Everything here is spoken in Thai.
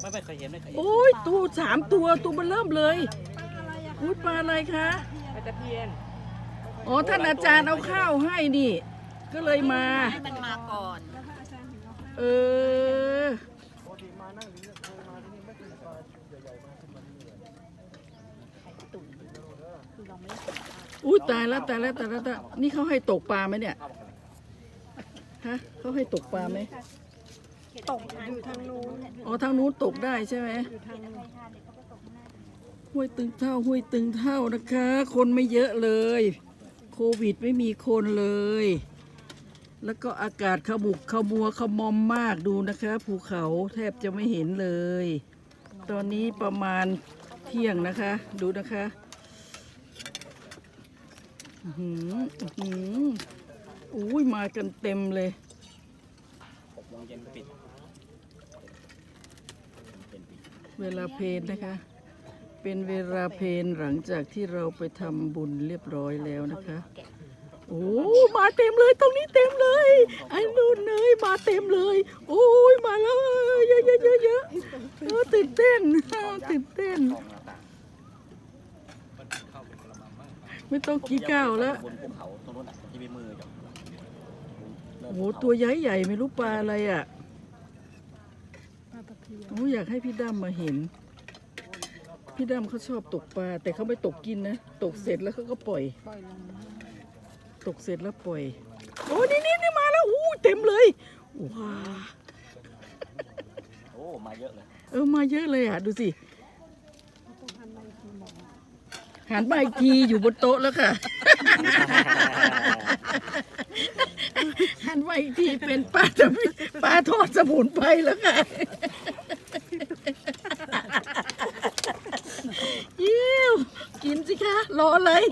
ไม่ไม่เคยเห็นไม่เคยเห็นโอ้ยตัวสามตัวตัวมันเริ่มเลยอุ้ยปลาอะไรคะปลาตะเพียนอ๋อท่านอาจารย์เอาข้าวให้นี่ ก็เลยมาให้มันมาก่อนเอออุ้ยตายแล้วตายแล้วตายแล้วตายแล้วนี่เขาให้ตกปลาไหมเนี่ยฮะเขาให้ตกปลาไหม ตกอยู่ทางนู้นอ๋อทางนู้นตกได้ใช่ไหมอยู่ทางนู้นห้วยตึงเท่าห้วยตึงเท่านะคะ คนไม่เยอะเลย โควิดไม่มีคนเลย แล้วก็อากาศขมุกขมัวขมอมมากดูนะคะภูเขาแทบจะไม่เห็นเลย ตอนนี้ประมาณเที่ยงนะคะ ดูนะคะหืออื้อหืออุ้ยมากันเต็มเลยหกโมงเย็นปิดเป็นปิด เวลาเพนนะคะ เป็นเวลาเพนหลังจากที่เราไปทำบุญเรียบร้อยแล้วนะคะ โอ้มาเต็มเลยตรงนี้เต็มเลยไอ้นู่นเนยมาเต็มเลย โอ้ยมาแล้วเยอะเยอะเยอะเยอะตื่นเต้นตื่นเต้น ไม่ต้องกี่ก้าวแล้วบนภูเขาตรงนู้นที่มีมือโอ้ตัวใหญ่ใหญ่ไม่รู้ปลาอะไรอะ ปลาตะเพียน โอ้อยากให้พี่ดำมาเห็น พี่ดำเขาชอบตกปลา แต่เขาไม่ตกกินนะ ตกเสร็จแล้วเขาก็ปล่อย ตกเสร็จแล้วปล่อย โอ้นี่นี่นี่มาแล้วอู้เต็มเลยว้าโอ้มาเยอะเลย เออมาเยอะเลยอะ ดูสิหันมาอีกทีอยู่บนโต๊ะแล้วค่ะหันมาอีกทีเป็นปลาจะปลาทอดสมุนไพรแล้วค่ะ ยิ้ว กินสิคะรอเลย